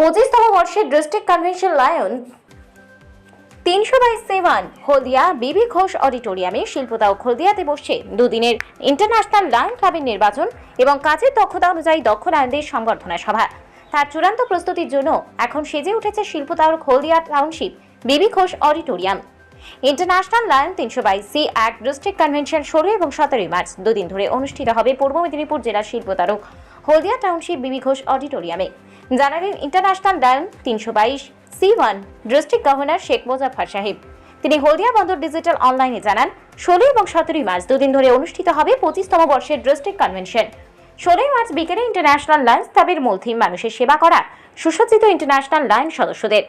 পঁচিশতম বর্ষের district convention lion তিনশো by seven Haldia B B Ghosh অডিটোরিয়ামে শিল্পতা ও হলদিয়াতে বসছে। দুদিনের ইন্টারন্যাশনাল লায়ন ক্লাবের নির্বাচন এবং কাজের দক্ষতা অনুযায়ী দক্ষ লায়নদের সংবর্ধনা সভা। তার চূড়ান্ত প্রস্তুতির জন্য এখন সেজে উঠেছে শিল্পতা ও হলদিয়া টাউনশিপ, বিবি ঘোষ অডিটোরিয়াম। ইন্টারন্যাশনাল লায়ন তিনশো বাইশ সি এক ডিস্ট্রিক্ট কনভেনশন ষোলো এবং সতেরোই মার্চ দুদিন ধরে অনুষ্ঠিত হবে পূর্ব মেদিনীপুর জেলার শিল্পতারক হলদিয়া টাউনশিপ বিবি ঘোষ অডিটোরিয়ামে। জানালেন ইন্টারন্যাশনাল লায়ন তিনশো বাইশ, C one, district governor Sheikh Mozaffar sahib. তিনি হলদিয়া বন্দর ডিজিটাল অনলাইনে জানান, ষোলো এবং সতেরোই মার্চ দুদিন ধরে অনুষ্ঠিত হবে পঁচিশতম বর্ষের ডিস্ট্রিক্ট কনভেনশন। ষোলোই মার্চ বিকেলে ইন্টারন্যাশনাল লাইন স্থাপের মূল থিম, মানুষের সেবা করা, সুসজ্জিত ইন্টারন্যাশনাল লাইন সদস্যদের।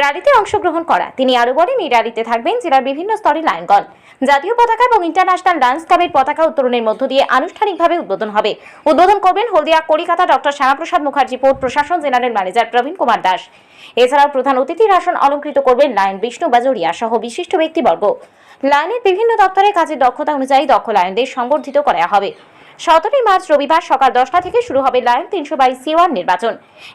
র্যালিতে অংশগ্রহণ করা। তিনি আরও বলেন, এই র্যালিতে থাকবেন জেলার বিভিন্ন স্তরের লায়নগণ জাতীয় পতাকা এবং ইন্টারন্যাশনাল লায়ন্স ক্লাবের পতাকা উত্তোলনের মধ্য দিয়ে আনুষ্ঠানিকভাবে উদ্বোধন হবে। উদ্বোধন করবেন হলদিয়া, কলিকাতা ডক্টর শ্যামাপ্রসাদ মুখার্জি পোর্ট প্রশাসন জেনারেল ম্যানেজার প্রবীণ কুমার দাস। এছাড়াও প্রধান অতিথির আসন অলঙ্কৃত করবেন লায়ন বিষ্ণু বাজরিয়া সহ বিশিষ্ট ব্যক্তিবর্গ। লায়নের বিভিন্ন দপ্তরে কাজের দক্ষতা অনুযায়ী দক্ষ লায়নদের সংবর্ধিত করা হবে। সতেরোই মার্চ রবিবার সকাল দশটা থেকে শুরু হবে লায়ন তিনশো বাইশ সি ওয়ান নির্বাচন।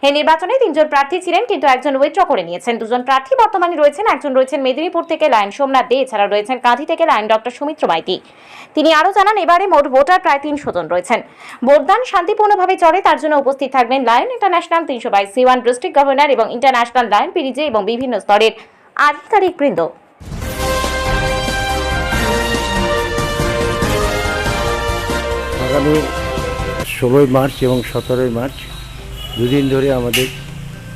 এই নির্বাচনে তিনজন প্রার্থী ছিলেন, কিন্তু একজন উইথড্র করে নিয়েছেন। দুজন প্রার্থী বর্তমানে রয়েছেন, একজন রয়েছেন মেদিনীপুর থেকে লায়ন সোমনাথ দে এছাড়া রয়েছেন কাঁথি থেকে লায়ন ডক্টর সুমিত্র মাইতি। তিনি আরও জানান, এবারে মোট ভোটার প্রায় তিনশো জন রয়েছেন। ভোটদান শান্তিপূর্ণভাবে চলে, তার জন্য উপস্থিত থাকবেন লায়ন ইন্টারন্যাশনাল তিনশো বাইশ সি ওয়ান ডিস্ট্রিক্ট গভর্নর এবং ইন্টারন্যাশনাল লায়ন পিরিজে এবং বিভিন্ন স্তরের আধিকারিক বৃন্দ আগামী ষোলোই মার্চ এবং সতেরোই মার্চ। দুদিন ধরে আমাদের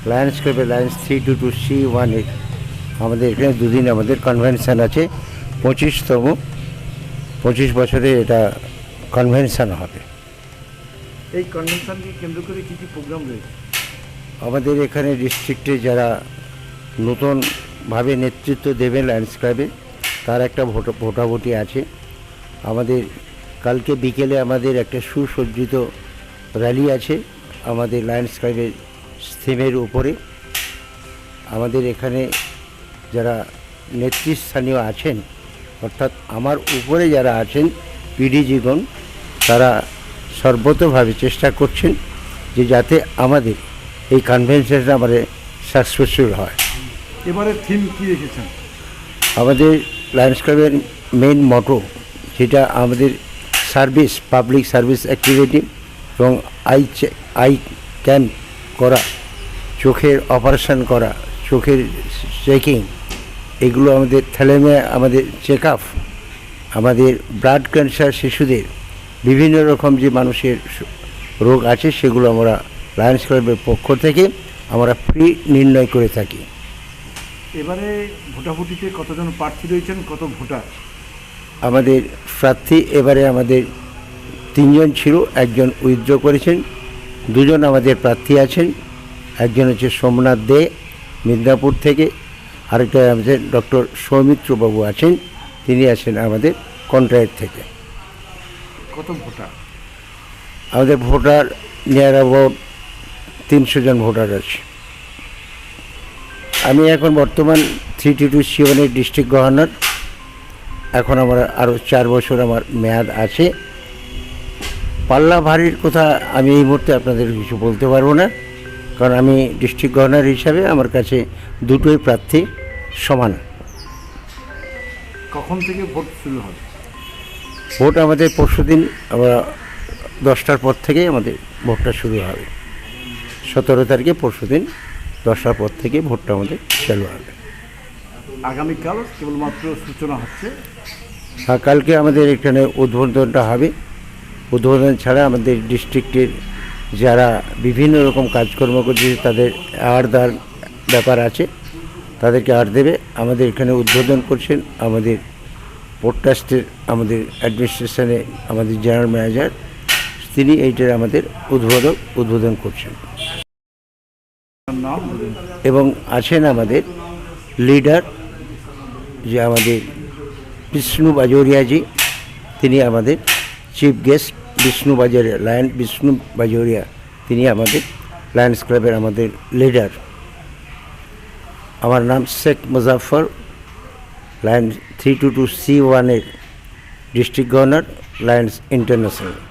লায়ন্স ক্লাবে Lions three two two C ওয়ানের আমাদের এখানে দুদিন আমাদের কনভেনশন আছে। পঁচিশতম পঁচিশ বছরে এটা কনভেনশন হবে। এই কনভেনশনকে কেন্দ্র করে কি কি প্রোগ্রাম রয়েছে? আমাদের এখানে ডিস্ট্রিক্টে যারা নতুনভাবে নেতৃত্ব দেবেন লায়ন্স ক্লাবে তার একটা ভোটা ভোটাভুটি আছে। আমাদের কালকে বিকেলে আমাদের একটা সুসজ্জিত র্যালি আছে আমাদের লায়ন্স ক্লাবের থিমের উপরে। আমাদের এখানে যারা নেতৃস্থানীয় আছেন অর্থাৎ আমার উপরে যারা আছেন পিডিজিগণ তারা সর্বতভাবে চেষ্টা করছেন যে যাতে আমাদের এই কনভেনশনটা আমাদের সাকসেসফুল হয়। এবারে থিম কি রেখেছেন? আমাদের লায়ন্স ক্লাবের মেইন মটো যেটা আমাদের সার্ভিস, পাবলিক সার্ভিস অ্যাক্টিভিটি এবং আই আই ক্যাম্প করা, চোখের অপারেশন করা, চোখের চেকিং, এগুলো আমাদের থ্যালেমিয়া, আমাদের চেক আপ আমাদের ব্লাড ক্যান্সার শিশুদের, বিভিন্ন রকম যে মানুষের রোগ আছে সেগুলো আমরা লায়ন্স ক্লাবের পক্ষ থেকে আমরা ফ্রি নির্ণয় করে থাকি। এবারে ভোটাভুটিতে কতজন প্রার্থী রয়েছেন, কত ভোটার? আমাদের প্রার্থী এবারে আমাদের তিনজন ছিল একজন উইথড্র করেছেন দুজন আমাদের প্রার্থী আছেন একজন হচ্ছে সোমনাথ দে মিদনাপুর থেকে আরেকটা আমাদের ডক্টর সৌমিত্রবাবু আছেন তিনি আছেন আমাদের কন্ট্রাক্ট থেকে। কত ভোটার? আমাদের ভোটার নিয়ার অ্যাবাউট তিনশো জন ভোটার আছে। আমি এখন বর্তমান থ্রি টু টু সিওনের ডিস্ট্রিক্ট গভর্নর। এখন আমার আরও চার বছর আমার মেয়াদ আছে। পাল্লা ভারীর কথা আমি এই মুহূর্তে আপনাদের কিছু বলতে পারব না। কারণ আমি ডিস্ট্রিক্ট গভর্নর হিসাবে আমার কাছে দুটোই প্রার্থী সমান। কখন থেকে ভোট শুরু হবে? ভোট আমাদের পরশুদিন আমরা দশটার পর থেকেই আমাদের ভোটটা শুরু হবে। সতেরো তারিখে পরশুদিন দশটার পর থেকে ভোটটা আমাদের চালু হবে। আগামীকাল কেবলমাত্র সূচনা হচ্ছে। আর কালকে আমাদের এখানে উদ্বোধনটা হবে। উদ্বোধন ছাড়া আমাদের ডিস্ট্রিক্টের যারা বিভিন্ন রকম কাজকর্ম করছে তাদের অ্যাওয়ার্ড দেওয়ার ব্যাপার আছে তাদেরকে অ্যাওয়ার্ড দেবে। আমাদের এখানে উদ্বোধন করছেন আমাদের পোডকাস্টের আমাদের অ্যাডমিনিস্ট্রেশনে আমাদের জেনারেল ম্যানেজার তিনি এইটার আমাদের উদ্বোধক উদ্বোধন করছেন। এবং আছেন আমাদের লিডার যে আমাদের বিষ্ণু বাজোরিয়াজি তিনি আমাদের chief guest Bishnu Bajaria lion Bishnu Bajoria, তিনি আমাদের লায়ন্স ক্লাবের আমাদের লিডার আমার নাম Sheikh Muzaffar lion three two two C ওয়ানের ডিস্ট্রিক্ট গভর্নর লায়ন্স ইন্টারন্যাশনাল